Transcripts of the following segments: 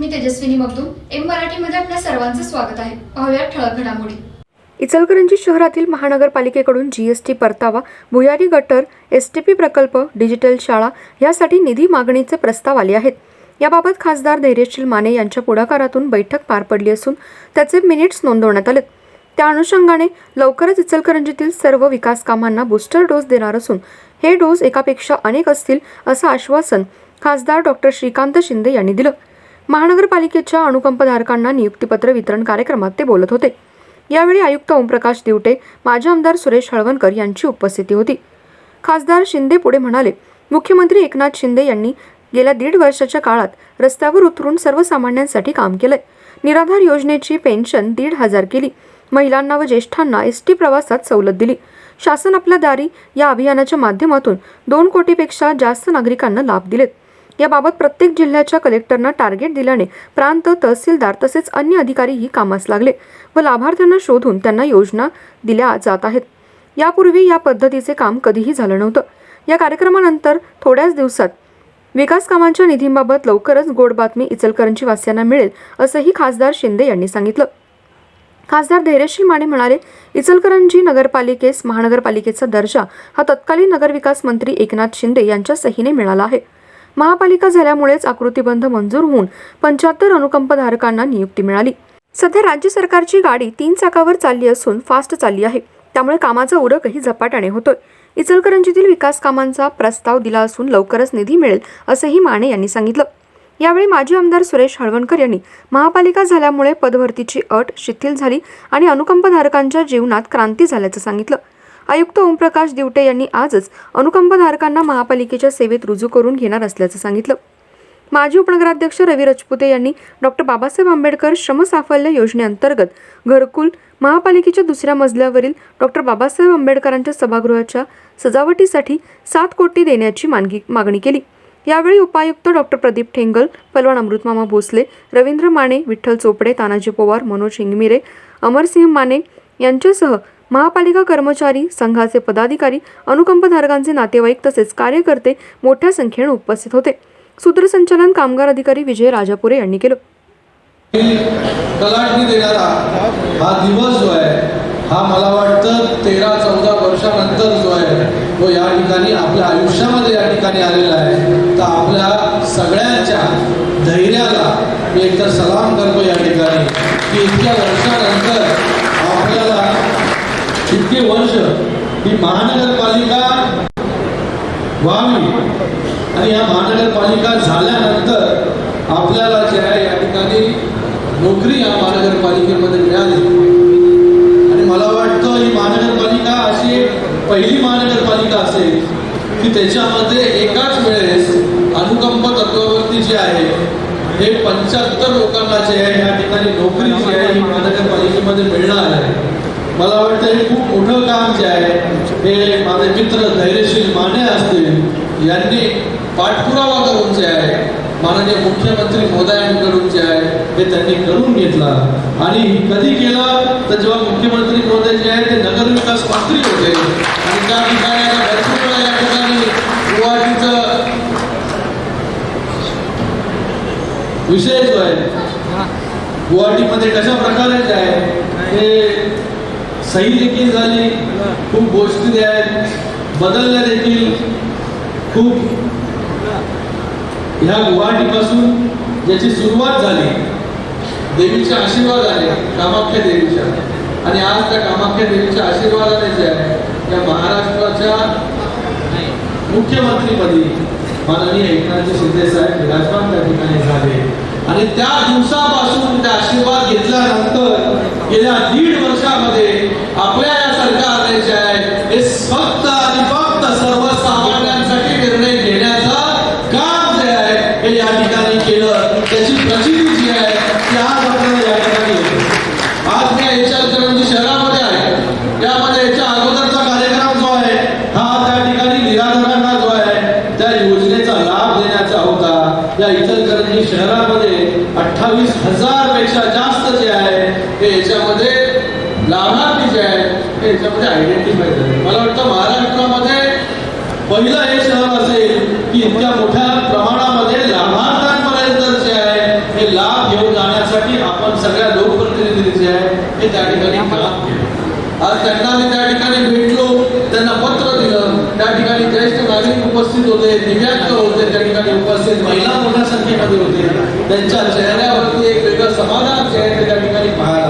मी Tejaswini Magdum. M मराठीमध्ये आपल्या सर्वांचं स्वागत आहे. पाहूया ठळक घडामोडी. इचलकरंजी शहरातील महानगरपालिकेकडून जीएसटी परतावा भुयारी गटर एस टी पी प्रकल्प डिजिटल शाळा यासाठी निधी मागणीचे प्रस्ताव आले आहेत. याबाबत खासदार धैर्यशील माने यांच्या पुढाकारातून बैठक पार पडली असून त्याचे मिनिट्स नोंदवण्यात आलेत. त्या अनुषंगाने लवकरच इचलकरंजीतील सर्व विकास कामांना बूस्टर डोस देणार असून हे डोस एकापेक्षा अनेक असतील असं आश्वासन खासदार डॉक्टर श्रीकांत शिंदे यांनी दिलं. महानगरपालिकेच्या अनुकंपधारकांना नियुक्तीपत्र वितरण कार्यक्रमात ते बोलत होते. यावेळी आयुक्त ओमप्रकाश दिवटे माजी आमदार सुरेश हळवणकर यांची उपस्थिती होती. खासदार शिंदे पुढे म्हणाले मुख्यमंत्री एकनाथ शिंदे यांनी गेल्या दीड वर्षाच्या काळात रस्त्यावर उतरून सर्वसामान्यांसाठी काम केलंय. निराधार योजनेची पेन्शन दीड हजार केली. महिलांना व ज्येष्ठांना एस टी प्रवासात सवलत दिली. शासन आपल्या दारी या अभियानाच्या माध्यमातून दोन कोटीपेक्षा जास्त नागरिकांना लाभ दिलेत. याबाबत प्रत्येक जिल्ह्याच्या कलेक्टरना टार्गेट दिल्याने प्रांत तहसीलदार तसेच अन्य अधिकारीही कामास लागले व लाभार्थ्यांना शोधून त्यांना योजना दिल्या जात आहेत. यापूर्वी या पद्धतीचे काम कधीही झालं नव्हतं. या कार्यक्रमानंतर थोड्याच दिवसात विकास कामांच्या निधींबाबत लवकरच गोड बातमी इचलकरंजी वासियांना मिळेल असंही खासदार शिंदे यांनी सांगितलं. खासदार धैर्यशील माने म्हणाले इचलकरंजी नगरपालिकेस महानगरपालिकेचा दर्जा हा तत्कालीन नगरविकास मंत्री एकनाथ शिंदे यांच्या सहीने मिळाला आहे. महापालिका झाल्यामुळेच आकृतीबंध मंजूर होऊन पंच्याहत्तर अनुकंपधारकांना नियुक्ती मिळाली. सध्या राज्य सरकारची गाडी तीन चाकावर चालली असून फास्ट चालली आहे. त्यामुळे कामाचा उरकही झपाट्याने होतोय. इचलकरंजीतील विकास कामांचा प्रस्ताव दिला असून लवकरच निधी मिळेल असंही माने यांनी सांगितलं. यावेळी माजी आमदार सुरेश हळवणकर यांनी महापालिका झाल्यामुळे पदभरतीची अट शिथिल झाली आणि अनुकंपधारकांच्या जीवनात क्रांती झाल्याचं सांगितलं. आयुक्त ओमप्रकाश दिवटे यांनी आजच अनुकंपधारकांना महापालिकेच्या सेवेत रुजू करून घेणार असल्याचं सांगितलं. माजी उपनगराध्यक्ष रवी रजपुते यांनी डॉक्टर बाबासाहेब आंबेडकर श्रमसाफल्य योजनेअंतर्गत घरकुल महापालिकेच्या दुसऱ्या मजल्यावरील डॉक्टर बाबासाहेब आंबेडकरांच्या सभागृहाच्या सजावटीसाठी सात कोटी देण्याची मानगी मागणी केली. यावेळी उपायुक्त डॉक्टर प्रदीप ठेंगल पलवान अमृतमामा भोसले रवींद्र माने विठ्ठल चोपडे तानाजी पवार मनोज हिंगमिरे अमरसिंह माने यांच्यासह महापालिका कर्मचारी संघाचे पदाधिकारी अनुकंपधारकांचे नातेवाईक तसेच कार्यकर्ते मोठ्या संख्येने उपस्थित होते. सूत्रसंचालन कामगार अधिकारी विजय राजापुरे यांनी केलं. तलाठी देणारा हा दिवस जो आहे हा मला वाटतं तेरा चौदा वर्षानंतर जो आहे तो या ठिकाणी आपल्या आयुष्यामध्ये या ठिकाणी आलेला आहे. तर आपल्या सगळ्यांच्या धैर्याला मी एकतर सलाम करतो या ठिकाणी की इतक्या वर्षानंतर इतके वर्ष ही महानगरपालिका व्हावी आणि या महानगरपालिका झाल्यानंतर आपल्याला जे आहे या ठिकाणी नोकरी या महानगरपालिकेमध्ये मिळाली. आणि मला वाटतं ही महानगरपालिका अशी एक पहिली महानगरपालिका असेल की त्याच्यामध्ये एकाच वेळेस अनुकंप तत्वावरती जे आहे हे पंच्याहत्तर लोकांना जे आहे या ठिकाणी नोकरी जी आहे ही महानगरपालिकेमध्ये मिळणार आहे. मला वाटतं हे खूप मोठं काम जे आहे हे माझे मित्र धैर्यशील माने असतील यांनी पाठपुरावा करून जे आहे माननीय मुख्यमंत्री मोदयांकडून जे आहे हे त्यांनी करून घेतला. आणि कधी केलं तर जेव्हा मुख्यमंत्री मोदय जे आहे ते नगरविकास मंत्री होते. आणि त्या ठिकाणी या ठिकाणी गुवाहाटीचं विषय जो आहे गुवाहाटीमध्ये कशा प्रकारे जे आहे हे सही देखील झाली खूप गोष्टी जे आहेत. बदलल्या देखील खूप. ह्या गुवाहाटीपासून ज्याची सुरुवात झाली देवीचे आशीर्वाद आले कामाख्या देवीच्या. आणि आज त्या कामाख्या देवीच्या आशीर्वादाने जे आहे त्या महाराष्ट्राच्या मुख्यमंत्रीपदी माननीय एकनाथजी शिंदे साहेब विराजमान त्या ठिकाणी झाले. आणि त्या दिवसापासून त्या आशीर्वाद घेतल्यानंतर गेल्या दीड वर्षामध्ये आपल्या या सरकारने जे आहे हे फक्त सर्वसामान्यांसाठी निर्णय घेण्याचं काम जे आहे हे या ठिकाणी केलं त्याची प्रचिती जी आहे ती आज आपल्याला या ठिकाणी होते. आज मी इचलकरंजी शहरामध्ये आहे यामध्ये याच्या अगोदरचा कार्यक्रम जो आहे हा त्या ठिकाणी निराधारांना जो आहे त्या योजनेचा लाभ देण्याचा होता या इचलकरंजी शहरामध्ये अठ्ठावीस हजारपेक्षा जास्त जे आहे हे याच्यामध्ये लाभार्थी जे आहे हे याच्यामध्ये आयडेंटिफाय झाले. मला वाटतं महाराष्ट्रामध्ये पहिलं हे शहर असेल की इतक्या मोठ्या प्रमाणामध्ये लाभार्थ्यांपर्यंत जे आहे हे लाभ घेऊन जाण्यासाठी आपण सगळ्या लोकप्रतिनिधी जे आहे हे त्या ठिकाणी काम केलं. आज त्यांना त्या ठिकाणी भेटलो त्यांना पत्र दिलं त्या ठिकाणी नागरिक उपस्थित होते दिव्यांग होते त्या ठिकाणी उपस्थित महिला मोठ्या संख्येमध्ये होते. त्यांच्या चेहऱ्यावरती एक वेगळं समाधान जे आहे त्या ठिकाणी पाहायला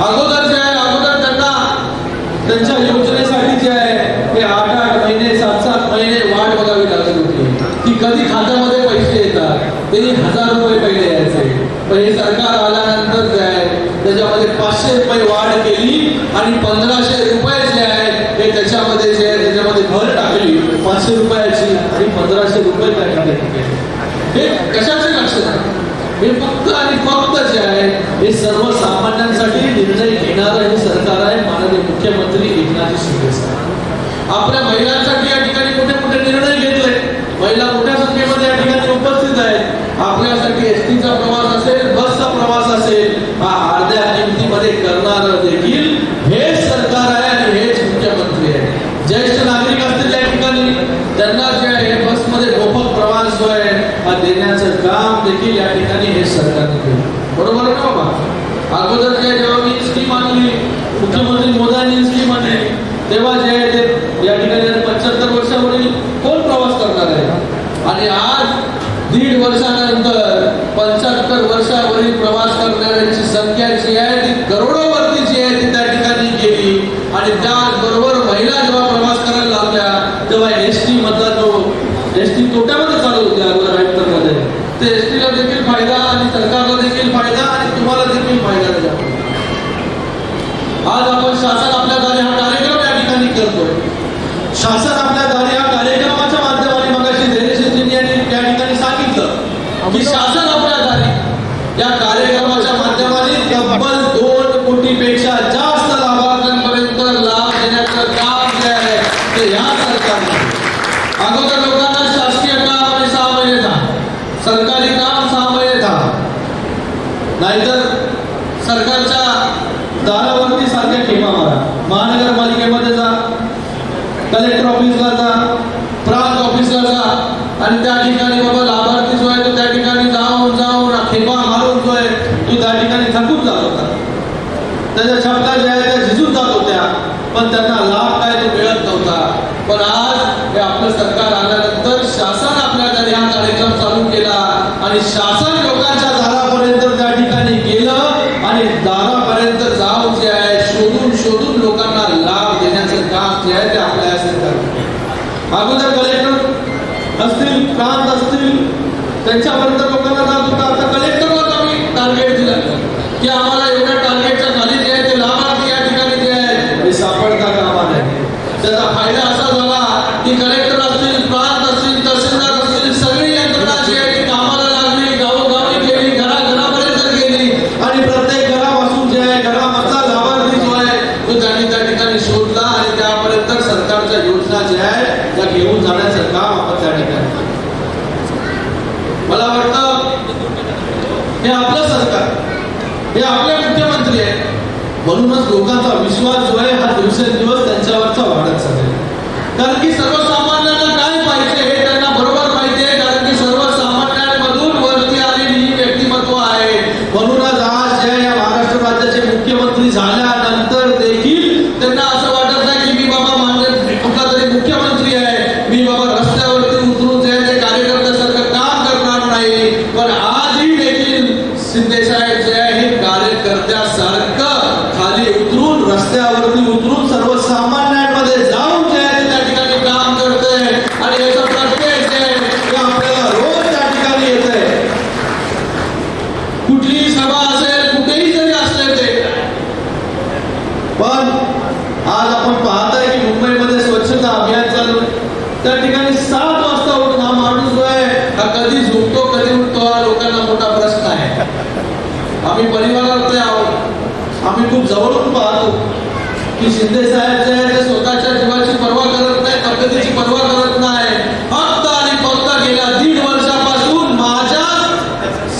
अगोदर त्यांना त्यांच्या योजनेसाठी जे आहे ते आठ आठ महिने सात सात महिने वाट बघावी लागत होती की कधी खात्यामध्ये पैसे येतात ते हजार रुपये पहिले यायचे पण हे सरकार आल्यानंतर जे आहे त्याच्यामध्ये पाचशे रुपये वाढ केली आणि पंधराशे रुपये जे आहेत ते त्याच्यामध्ये जे आहे त्याच्यामध्ये भर टाकली पाचशे रुपयाची आणि पंधराशे रुपये त्या ठिकाणी. हे कशाचे लक्षण आहे हे फक्त आणि फक्त जे आहे हे सर्वसामान्यांसाठी निर्णय घेणारं हे सरकार आहे माननीय मुख्यमंत्री एकनाथ शिंदे साहेब. आपल्या महिलांसाठी या ठिकाणी मोठे मोठे निर्णय घेतले महिला मोठ्या संख्येमध्ये या ठिकाणी उपस्थित आहेत आपल्यासाठी एस टीचा प्रवास असेल बसचा प्रवास असेल हा अर्ध्या किमतीमध्ये करणार देखील हेच सरकार आहे आणि हेच मुख्यमंत्री आहे ज्येष्ठ नागरिक असतील या ठिकाणी त्यांना जे आहे बसमध्ये मोफत प्रवास जो आहे हा देण्याचं काम देखील या ठिकाणी हे सरकारने केलं बरोबर आहे ना बाबा अगोदर जे जेव्हा मी स्कीम आणली मुख्यमंत्री मोदयांनी स्कीम आणली तेव्हा जे आहे ते या ठिकाणी पंच्याहत्तर वर्षावरील कोण प्रवास करणार आहे आणि आज दीड वर्षानंतर पंच्याहत्तर वर्षावरील प्रवास करणाऱ्यांची संख्या जी आहे ती करोडोवरती जी आहे ती त्या ठिकाणी गेली आणि त्याचबरोबर महिला जेव्हा प्रवास करायला लागल्या तेव्हा एस टी मधला जो एस टी तोट्यामध्ये चालू होते अगोदरमध्ये ते एस टीला देखील फायदा आणि सरकारला देखील फायदा आणि तुम्हाला देखील फायदा त्याच्यामध्ये आज आपण शासन आपल्या दारी हा कार्यक्रम या ठिकाणी करतोय शासन आपल्या दारी हा कार्यक्रमाच्या माध्यमाने मगाशी धैर्यशीलजींनी यांनी या ठिकाणी सांगितलं की शासन आपल्या दारी या कार्यक्रमाच्या माध्यमाने तब्बल दोन कोटीपेक्षा जास्त लाभार्थ्यांपर्यंत लाभ देण्याचं काम जे आहे ते या सरकारने अगोदर लोकांना शासकीय काम आणि सहा महिने था सरकारी काम सहा महिने था नाहीतर सरकारच्या दारावरती सारख्या खेमा मारा महानगरपालिकेमध्ये जा कलेक्टर ऑफिसला जा प्रांत ऑफिसला जा आणि त्या ठिकाणी बाबा लाभार्थी जो आहे तो त्या ठिकाणी जाऊन जाऊन खेपा मारून जो आहे तो त्या ठिकाणी थकून जात होता. त्याच्या छपका ज्या आहेत त्या झिजून जात होत्या पण त्यांना लाभ काय तो मिळत नव्हता पण आज हे आपलं सरकार आल्यानंतर शासन आपल्याकडे हा कार्यक्रम चालू केला आणि शासन लोकांच्या दारापर्यंत त्या ठिकाणी गेलं आणि दारापर्यंत जाऊन जे आहे शोधून शोधून लोकांना लाभ देण्याचं काम जे आहे ते आपल्या या सरकारने केलं. अगोदर कलेक्टर असतील प्रांत असतील त्यांच्यापर्यंत लोकांना जात होता. आता कलेक्टरला आम्ही टार्गेट दिला. की आम्हाला एवढ्या टार्गेटच्या खाली जे आहे ते लाभार्थी या ठिकाणी जे आहे हे सापडता कामा नये त्याचा फायदा असा झाला की कलेक्टर असतील प्रांत असतील तहसीलदार असतील सगळी यंत्रणा जी आहे ती कामाला लागली गावोगावी गेली घराघरापर्यंत गेली आणि प्रत्येक घरापासून जे आहे घरामधला लाभार्थी जो आहे तो त्यांनी त्या ठिकाणी शोधला आणि त्यापर्यंत सरकारच्या योजना ज्या आहेत त्या घेऊन जाण्याचं काम आपण त्या ठिकाणी केलं. मला वाटतं हे आपलं सरकार हे आपले मुख्यमंत्री आहेत म्हणूनच लोकांचा विश्वास जो आहे हा दिवसेंदिवस त्यांच्यावरचा वाढत चाललेला कारण की सर्व काय पाहिजे हे त्यांना बरोबर माहिती आहे कारण की सर्वसामान्यांमधून वरती आलेली ही व्यक्तिमत्व आहे म्हणूनच आज जे आहे या महाराष्ट्र राज्याचे मुख्यमंत्री झाल्यानंतर देखील त्यांना असं वाटत नाही की मी बाबा मान्य कुठला तरी मुख्यमंत्री आहे मी बाबा रस्त्यावरती उतरून जे आहे ते कार्यकर्त्यासारखं काम कधी झोपतो कधी उठतो हा लोकांना मोठा प्रश्न आहे आम्ही परिवारातले आहोत. आम्ही खूप जवळून पाहतो की शिंदे साहेब जे आहे ते स्वतःच्या जीवाची पर्वा करत नाही तब्येतीची पर्वा करत नाही. फक्त आणि फक्त गेल्या दीड वर्षापासून माझ्या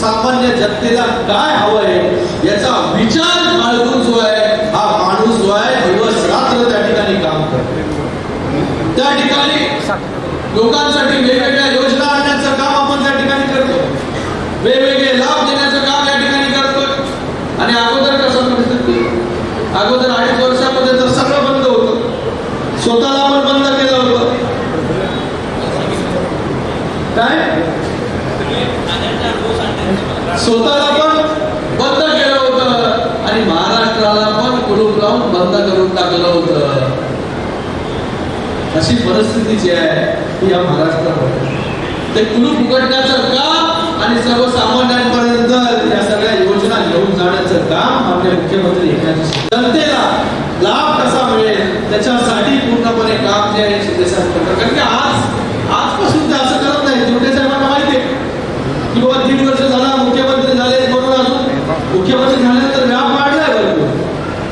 सामान्य जनतेला काय हवंय याचा विचार बाळगून जो आहे हा माणूस जो आहे दिवस रात्र त्या ठिकाणी काम करतो त्या ठिकाणी लोकांसाठी वेगवेगळ्या योजना आणण्याचं काम आपण त्या ठिकाणी करतो. वेगवेगळे लाभ देण्याचं काम या ठिकाणी करतोय आणि अगोदर कसं परिस्थिती अगोदर अडीच वर्षामध्ये तर सगळं बंद होतं. स्वतःला पण बंद केलं होतं. काय? स्वतःला पण बंद केलं होतं. आणि महाराष्ट्राला पण कुलूप लावून बंद करून टाकलं होतं. अशी परिस्थिती जी आहे ती या महाराष्ट्रामध्ये. ते कुलूप उघडण्याचं का आणि सर्वसामान्यांपर्यंत या सगळ्या योजना घेऊन जाण्याचं काम आपले मुख्यमंत्री जनतेला लाभ कसा मिळेल त्याच्यासाठी पूर्णपणे काम जे आहे शिंदे साहेब करतात. कारण की आज आजपासून ते असं करत नाही शिंदे साहेबांना माहिती आहे. की बाबा दीड वर्ष झाला मुख्यमंत्री झाले म्हणून अजून. मुख्यमंत्री झाल्यानंतर व्याप वाढलाय भरपूर.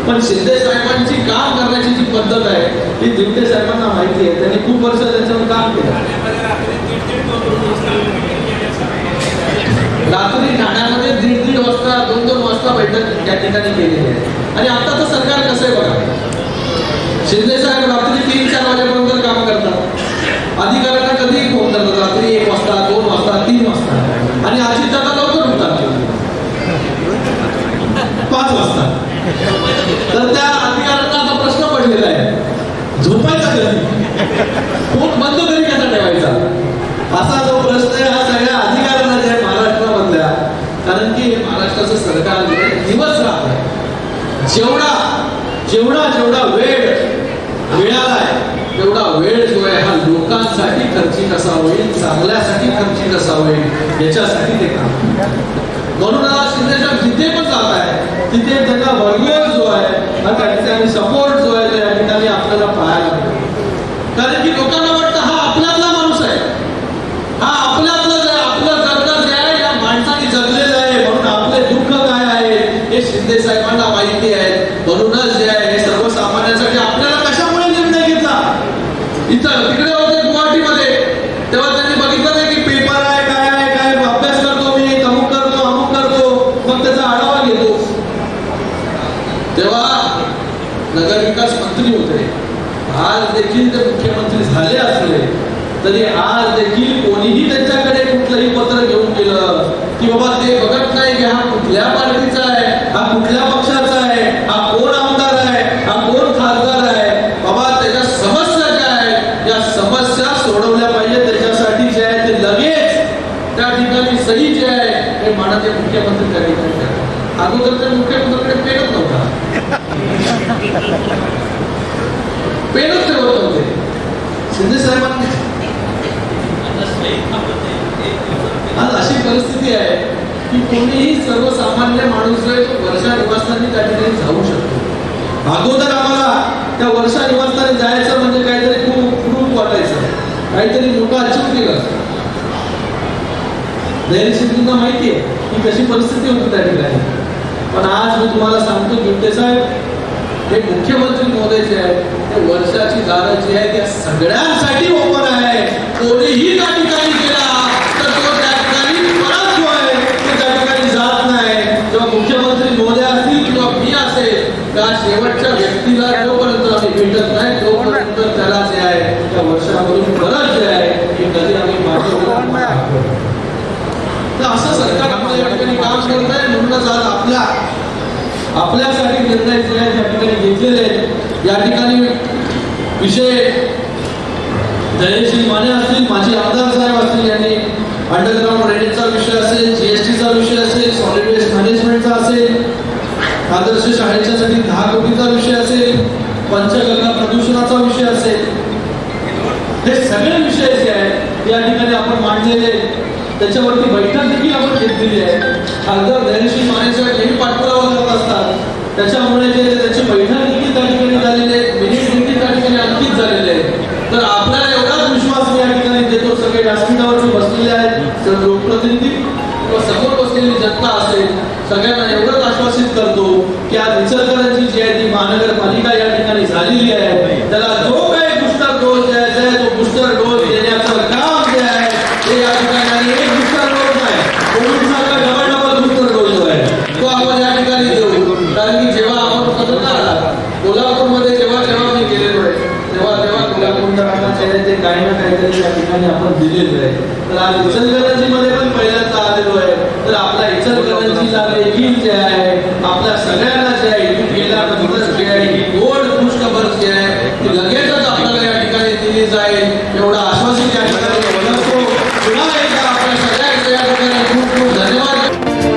पण शिंदे साहेबांची काम करण्याची जी पद्धत आहे ती दिवटे साहेबांना माहिती आहे. त्यांनी खूप वर्ष त्याच्यावर काम केलं. रात्री ठाण्यामध्ये दीड दीड वाजता दोन दोन वाजता बैठक त्या ठिकाणी केलेली आहे. आणि आता तर सरकार कसं आहे बघा? शिंदे साहेब रात्री तीन चार वाजेपर्यंत काम करतात. अधिकाऱ्यांना कधीही फोन करतात. रात्री एक वाजता दोन वाजता तीन वाजता. आणि अजित दादा लवकर उठतात. पाच वाजता. तर त्या अधिकाऱ्यांना आता प्रश्न पडलेला आहे. झोपायचा कधी? फोन बंद तरी कसा ठेवायचा? असा जो प्रश्न आहे हा सगळ्या अधिकाऱ्यांना जे आहे महाराष्ट्रामधल्या कारण की सरकार दिवस राहत जेवढा जेवढा जेवढा वेळ मिळालाय तेवढा वेळ जो आहे हा लोकांसाठी खर्चिक असा होईल चांगल्यासाठी खर्चिक असा होईल याच्यासाठी ते काम म्हणून आज जिथे पण जात आहे तिथे त्यांना भरघोस जो आहे हा त्या ठिकाणी सपोर्ट जो आहे तो या ठिकाणी आपल्याला पाहायला मिळतो कारण की लोकांना वाटतं हा आपल्यातला माणूस आहे हा आपल्यातलं जे आपलं जगणं जे आहे या माणसाने जगलेलं आहे म्हणून आपले दुःख काय आहे हे शिंदे साहेबांना माहिती आहे म्हणूनच जे आहे हे सर्वसामान्यांसाठी आपल्याला कशामुळे निर्णय घेतला इथं तिकडे होते गुवाहाटीमध्ये तेव्हा त्यांनी बघितलं नाही की पेपर आहे काय आहे काय अभ्यास करतो मी अमुक करतो अमुक करतो मग त्याचा आढावा घेतो तेव्हा नगरविकास मंत्री होते आज देखील ते मुख्यमंत्री झाले असले तरी आज देखील कोणीही त्यांच्याकडे कुठलंही पत्र घेऊन गेलं की बाबा ते बघत नाही की हा कुठल्या पार्टीचा आहे हा कुठल्या पक्षाचा आहे हा कोण आमदार आहे हा कोण खासदार आहे? बाबा त्याच्या समस्या ज्या आहेत? या समस्या सोडवल्या पाहिजे त्याच्यासाठी जे आहे ते लगेच त्या ठिकाणी सही जे आहे हे माननीय मुख्यमंत्री करतात. अगोदर तर मुख्यमंत्र्याकडे पेनच नव्हता. पेनच ठेवत नव्हते. शिंदे साहेबांनी आज अशी परिस्थिती आहे की कोणीही सर्वसामान्य माणूस जो आहे तो वर्षा निवासस्थानी त्या ठिकाणी जाऊ शकतो. अगोदर आम्हाला त्या वर्षा निवासस्थानी जायचं म्हणजे काहीतरी खूप खूप वाटायचं. काहीतरी मोठा अचीव केलं धैर्यशीलना माहिती आहे की कशी परिस्थिती होती त्या ठिकाणी. पण आज मी तुम्हाला सांगतो गिफ्टे साहेब हे मुख्यमंत्री महोदय जे आहेत ते वर्षाची दारं जी आहे त्या सगळ्यांसाठी ओपन आहे कोणीही त्या ठिकाणी गेला तर तो त्या ठिकाणी परत जो आहे तो त्या ठिकाणी जात नाही जेव्हा मुख्यमंत्री महोदय असतील किंवा मी असेल त्या शेवटच्या व्यक्तीला जोपर्यंत आम्ही भेटत नाही तोपर्यंत त्याला जे आहे त्या वर्षामधून परत जे आहे की कधी आम्ही तर असं सरकार आपल्या या ठिकाणी काम करत आहे म्हणूनच आज आपल्या आपल्यासाठी निर्णय जे आहे त्या ठिकाणी घेतलेले आहेत. या ठिकाणी विषय धैर्यशील माने असतील माझे आमदार साहेब असतील यांनी अंडरग्राऊंड रेडचा विषय असेल जे विषय असेल सॉलिड वेस्ट मॅनेजमेंटचा असेल आदर्श शाळेच्यासाठी दहा कोटीचा विषय असेल पंचगंगा प्रदूषणाचा विषय असेल हे सगळे विषय जे आहेत या ठिकाणी आपण मांडलेले त्याच्यावरती बैठक देखील आपण घेतलेली आहे. खासदार धैर्यशील मानेसाहेब नेहमी पाठपुरावा करत असतात. त्याच्यामुळे जे त्याची बैठक देखील त्या ठिकाणी झालेली आहे मिनिट देखील त्या ठिकाणी अंकित झालेले आहे. तर आपल्याला एवढाच विश्वास या ठिकाणी देतो. सगळे व्यासपीठावरती बसलेले आहेत. लोकप्रतिनिधी किंवा समोर बसलेली जनता असेल सगळ्यांना एवढंच आश्वासित करतो की आज इचलकरंजी जी आहे ती महानगरपालिका या ठिकाणी झालेली आहे. त्याला जो काही बुस्टर डोस द्यायचा आहे तो बुस्टर डोस देण्याचं काम जे आहे ते या ठिकाणी आणि एक बुस्टर डोस आहे कोविडसारखा डबल डबल बुस्टर डोस जो आहे तो आपण या ठिकाणी देऊ कारण की जेव्हा आपण पत्रकार कोल्हापूरमध्ये जेव्हा जेव्हा मी गेलेलो आहे तेव्हा तेव्हा कोल्हापूरच्या लोकांच्या ते काही ना काहीतरी या ठिकाणी आपण दिलेलं आहे तर आज इचलकरंजीमध्ये पण पहिल्यांदा आलेलो आहे तर आपल्या इचलकरंजीला देखील जे आहे आपल्या सगळ्यांना जे आहे इथून गेल्यानंतर जे आहे ही गोड खुशखबर जी आहे ती लगेचच आपल्याला या ठिकाणी दिली जाईल एवढा आश्वासित या ठिकाणी करतो पुन्हा एकदा आपल्या सगळ्यांचं या ठिकाणी खूप खूप धन्यवाद